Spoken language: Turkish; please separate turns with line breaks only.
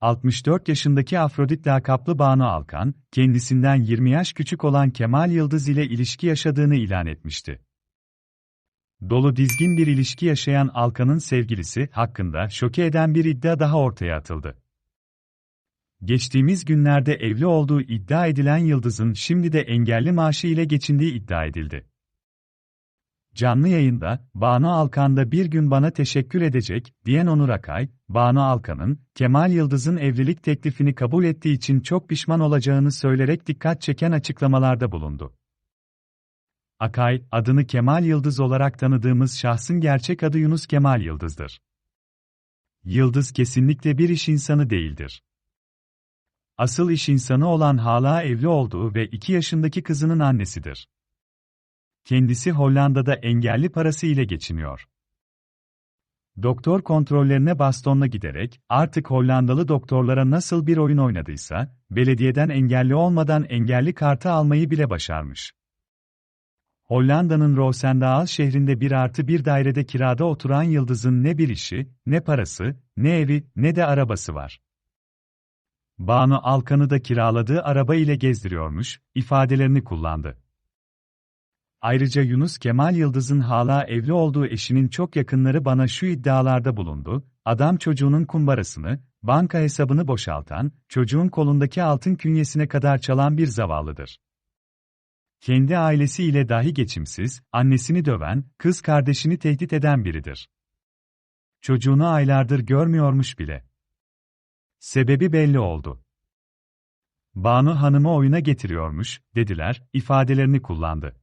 64 yaşındaki Afrodit lakaplı Banu Alkan, kendisinden 20 yaş küçük olan Kemal Yıldız ile ilişki yaşadığını ilan etmişti. Dolu dizgin bir ilişki yaşayan Alkan'ın sevgilisi hakkında şoke eden bir iddia daha ortaya atıldı. Geçtiğimiz günlerde evli olduğu iddia edilen Yıldız'ın şimdi de engelli maaşı ile geçindiği iddia edildi. Canlı yayında, Banu Alkan da bir gün bana teşekkür edecek, diyen Onur Akay, Banu Alkan'ın, Kemal Yıldız'ın evlilik teklifini kabul ettiği için çok pişman olacağını söyleyerek dikkat çeken açıklamalarda bulundu. Akay, adını Kemal Yıldız olarak tanıdığımız şahsın gerçek adı Yunus Kemal Yıldız'dır. Yıldız kesinlikle bir iş insanı değildir. Asıl iş insanı olan hala evli olduğu ve 2 yaşındaki kızının annesidir. Kendisi Hollanda'da engelli parası ile geçiniyor. Doktor kontrollerine bastonla giderek, artık Hollandalı doktorlara nasıl bir oyun oynadıysa, belediyeden engelli olmadan engelli kartı almayı bile başarmış. Hollanda'nın Roosendaal şehrinde bir artı bir dairede kirada oturan Yıldız'ın ne bir işi, ne parası, ne evi, ne de arabası var. Banu Alkan'ı da kiraladığı araba ile gezdiriyormuş, ifadelerini kullandı. Ayrıca Yunus Kemal Yıldız'ın hala evli olduğu eşinin çok yakınları bana şu iddialarda bulundu, adam çocuğunun kumbarasını, banka hesabını boşaltan, çocuğun kolundaki altın künyesine kadar çalan bir zavallıdır. Kendi ailesiyle dahi geçimsiz, annesini döven, kız kardeşini tehdit eden biridir. Çocuğunu aylardır görmüyormuş bile. Sebebi belli oldu. Banu Hanım'ı oyuna getiriyormuş, dediler, ifadelerini kullandı.